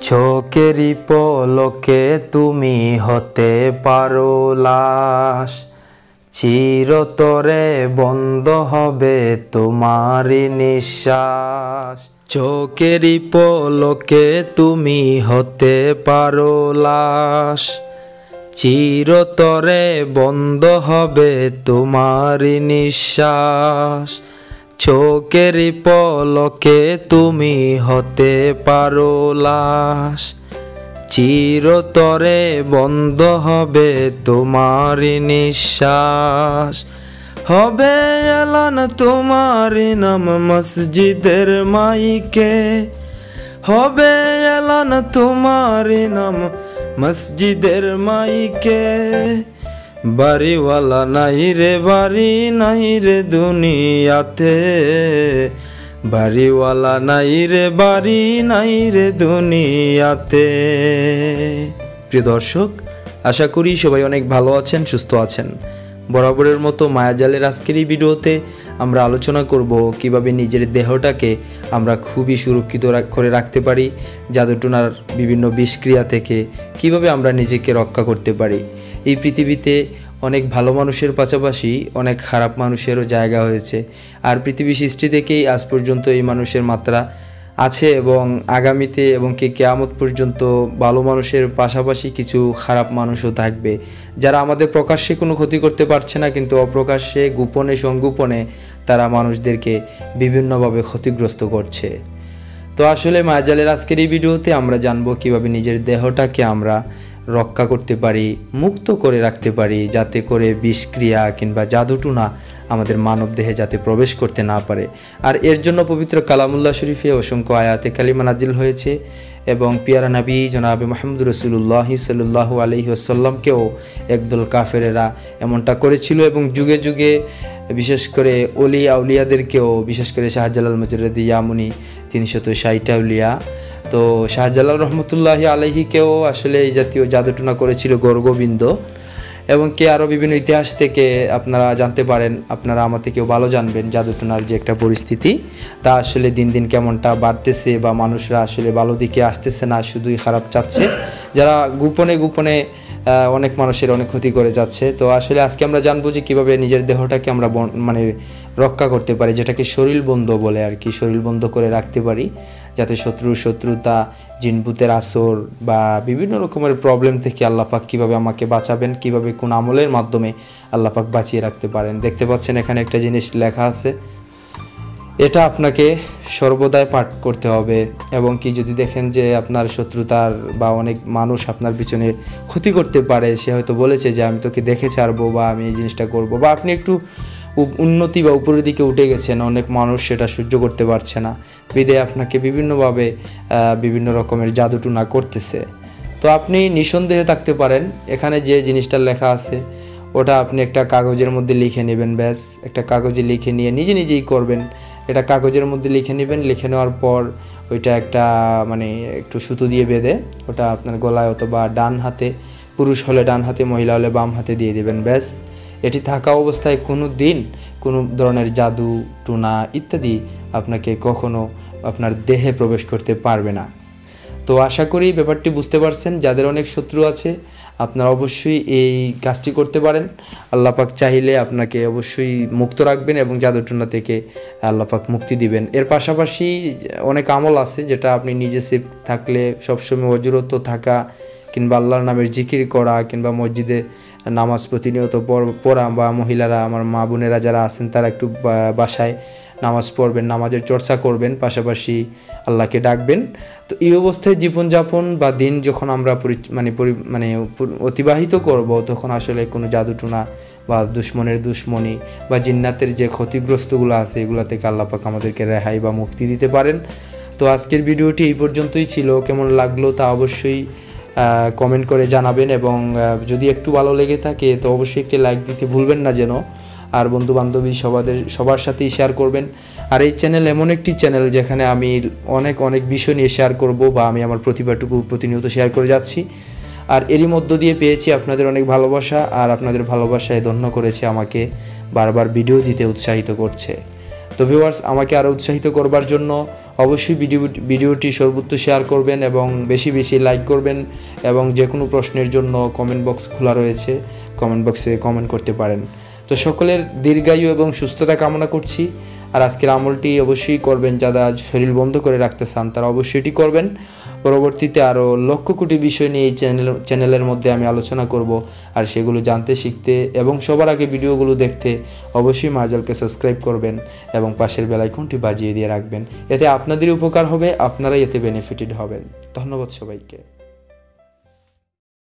চোখেরই পলকে তুমি হতে পারো লাশ। চিরতরে বন্ধ হবে তোমারই নিঃশ্বাস। চোখেরই পলকে তুমি হতে পারো লাশ। চিরতরে বন্ধ হবে তোমারই নিঃশ্বাস। চোখের পলকে তুমি হতে পারো লাশ। চিরতরে বন্ধ হবে তোমার নিঃশ্বাস। হবে এলান তোমার নাম মসজিদের মাইকে। হবে এলান তোমার নাম মসজিদের মাইকে। বাড়িওয়ালা নাই রে, বাড়ি নাই রে দুনিয়াতে। বাড়িওয়ালা নাই রে, বাড়ি নাই রে দুনিয়াতে। প্রিয় দর্শক, আশা করি সবাই অনেক ভালো আছেন, সুস্থ আছেন। বরাবরের মতো মায়াজালের আজকের এই ভিডিওতে আমরা আলোচনা করব কীভাবে নিজের দেহটাকে আমরা খুবই সুরক্ষিত করে রাখতে পারি, জাদুটোনার বিভিন্ন বিষক্রিয়া থেকে কীভাবে আমরা নিজেকে রক্ষা করতে পারি। এই পৃথিবীতে অনেক ভালো মানুষের পাশাপাশি অনেক খারাপ মানুষেরও জায়গা হয়েছে। আর পৃথিবী সৃষ্টি থেকেই আজ পর্যন্ত এই মানুষের মাত্রা আছে এবং আগামীতে এবং কে কেয়ামত পর্যন্ত ভালো মানুষের পাশাপাশি কিছু খারাপ মানুষও থাকবে। যারা আমাদের প্রকাশ্যে কোনো ক্ষতি করতে পারছে না কিন্তু অপ্রকাশ্যে, গোপনে, সংগোপনে তারা মানুষদেরকে বিভিন্নভাবে ক্ষতিগ্রস্ত করছে। তো আসলে মায়াজালের আজকের এই ভিডিওতে আমরা জানব কীভাবে নিজের দেহটাকে আমরা রক্ষা করতে পারি, মুক্ত করে রাখতে পারি, যাতে করে বিষক্রিয়া কিংবা জাদুটুনা আমাদের মানব দেহে যাতে প্রবেশ করতে না পারে। আর এর জন্য পবিত্র কালামুল্লাহ শরীফে অসংখ্য আয়াতে কালিমা নাজিল হয়েছে এবং পিয়ারা নবী জনাবে মাহমুদ রসুল্লাহ সাল্লাহ আলহি আসাল্লামকেও একদল কাফেরেরা এমনটা করেছিল এবং যুগে যুগে বিশেষ করে অলি আউলিয়াদেরকেও বিশেষ করে শাহজালাল মজরদি ইয়ামুনি তিনশত ষাটটা উলিয়া তো শাহজালাল রহমতুল্লাহি আলহিকেও আসলে এই জাতীয় জাদুটনা করেছিল গর্গবিন্দ। এবং কে আরও বিভিন্ন ইতিহাস থেকে আপনারা জানতে পারেন, আপনারা আমার থেকেও ভালো জানবেন জাদুটনার যে একটা পরিস্থিতি, তা আসলে দিন দিন কেমনটা বাড়তেছে বা মানুষরা আসলে ভালো দিকে আসতেছে না, শুধুই খারাপ চাচ্ছে। যারা গোপনে গোপনে অনেক মানুষের অনেক ক্ষতি করে যাচ্ছে। তো আসলে আজকে আমরা জানব যে কীভাবে নিজের দেহটাকে আমরা মানে রক্ষা করতে পারি, যেটাকে শরীর বন্ধ বলে আর কি শরীর বন্ধ করে রাখতে পারি। যাতে শত্রুর শত্রুতা জিনপুতের আসর বা বিভিন্ন রকমের প্রবলেম থেকে আল্লাপাক কীভাবে আমাকে বাঁচাবেন, কীভাবে কোন আমলের মাধ্যমে আল্লাপাক বাঁচিয়ে রাখতে পারেন। দেখতে পাচ্ছেন এখানে একটা জিনিস লেখা আছে। এটা আপনাকে সর্বদাই পাঠ করতে হবে এবং কি যদি দেখেন যে আপনার শত্রুতার বা অনেক মানুষ আপনার পিছনে ক্ষতি করতে পারে, সে হয়তো বলেছে যে আমি তোকে দেখে ছাড়বো বা আমি এই জিনিসটা করব বা আপনি একটু উন্নতি বা উপরের দিকে উঠে গেছেন, অনেক মানুষ সেটা সহ্য করতে পারছে না। বিদায় আপনাকে বিভিন্নভাবে বিভিন্ন রকমের জাদুটুনা করতেছে। তো আপনি নিঃসন্দেহে থাকতে পারেন, এখানে যে জিনিসটা লেখা আছে, ওটা আপনি একটা কাগজের মধ্যে লিখে নেবেন, ব্যাস। একটা কাগজে লিখে নিয়ে নিজে নিজেই করবেন। এটা কাগজের মধ্যে লিখে নেবেন, লিখে নেওয়ার পর ওইটা একটা মানে একটু সুতো দিয়ে বেঁধে, ওটা আপনার গলায় অথবা ডান হাতে, পুরুষ হলে ডান হাতে, মহিলা হলে বাম হাতে দিয়ে দেবেন, ব্যাস। এটি থাকা অবস্থায় কোনো দিন কোনো ধরনের জাদু, টুনা ইত্যাদি আপনাকে কখনো আপনার দেহে প্রবেশ করতে পারবে না। তো আশা করি ব্যাপারটি বুঝতে পারছেন, যাদের অনেক শত্রু আছে, আপনারা অবশ্যই এই কাজটি করতে পারেন। আল্লাপাক চাইলে আপনাকে অবশ্যই মুক্ত রাখবেন এবং জাদুটনা থেকে আল্লাপাক মুক্তি দিবেন। এর পাশাপাশি অনেক আমল আছে যেটা আপনি নিজে সেফ থাকলে সবসময় অজরত থাকা কিংবা আল্লাহর নামের জিকির করা কিংবা মসজিদে নামাজ প্রতিনিয়ত পড়- বা মহিলারা, আমার মা বোনেরা যারা আছেন, তারা একটু বাসায় নামাজ পড়বেন, নামাজের চর্চা করবেন, পাশাপাশি আল্লাহকে ডাকবেন। তো এই অবস্থায় জীবনযাপন বা দিন যখন আমরা মানে মানে অতিবাহিত করব, তখন আসলে কোনো জাদুটুনা বা দুশ্মনের দুশ্মনী বা জিন্নাতের যে ক্ষতিগ্রস্তগুলো আছে, এগুলো থেকে আল্লাপাক আমাদেরকে রেহাই বা মুক্তি দিতে পারেন। তো আজকের ভিডিওটি এই পর্যন্তই ছিল। কেমন লাগল তা অবশ্যই কমেন্ট করে জানাবেন এবং যদি একটু ভালো লেগে থাকে, তো অবশ্যই একটি লাইক দিতে ভুলবেন না যেন। আর বন্ধু বান্ধবী সবাদের, সবার সাথেই শেয়ার করবেন। আর এই চ্যানেল এমন একটি চ্যানেল যেখানে আমি অনেক অনেক বিষয় নিয়ে শেয়ার করব বা আমি আমার প্রতিভাটুকু প্রতিনিয়ত শেয়ার করে যাচ্ছি। আর এরই মধ্য দিয়ে পেয়েছি আপনাদের অনেক ভালোবাসা, আর আপনাদের ভালোবাসায় ধন্য করেছে আমাকে বারবার ভিডিও দিতে উৎসাহিত করছে। তো ভিউয়ার্স আমাকে আরও উৎসাহিত করবার জন্য অবশ্যই ভিডিও ভিডিওটি সর্বোচ্চ শেয়ার করবেন এবং বেশি বেশি লাইক করবেন এবং যে কোনো প্রশ্নের জন্য কমেন্ট বক্স খোলা রয়েছে কমেন্ট বক্সে কমেন্ট করতে পারেন। তো সকলের দীর্ঘায়ু এবং সুস্থতা কামনা করছি। আর আজকের আমলটি অবশ্যই করবেন যারা শরীর বন্ধ করে রাখতে চান, তারা অবশ্যই এটি করবেন। পরবর্তীতে আরও লক্ষ কোটি বিষয় নিয়ে এই চ্যানেল চ্যানেলের মধ্যে আমি আলোচনা করব। আর সেগুলো জানতে, শিখতে এবং সবার আগে ভিডিওগুলো দেখতে অবশ্যই মাজালকে সাবস্ক্রাইব করবেন এবং পাশের বেলাইকনটি বাজিয়ে দিয়ে রাখবেন। এতে আপনাদের উপকার হবে, আপনারাই এতে বেনিফিটেড হবেন। ধন্যবাদ সবাইকে।